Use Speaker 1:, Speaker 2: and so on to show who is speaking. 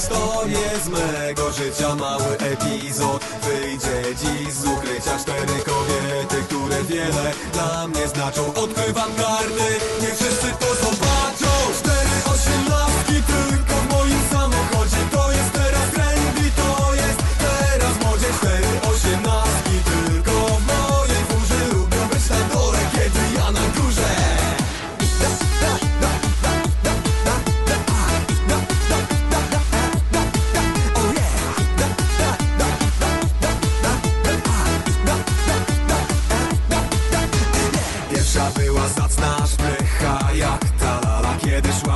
Speaker 1: Historię z mego życia. Mały epizod. Wyjdzie dziś z ukrycia Cztery kobiety, które wiele dla mnie znaczą. Odkrywam karty, nie wszyscy jak ta lala Kiedy szła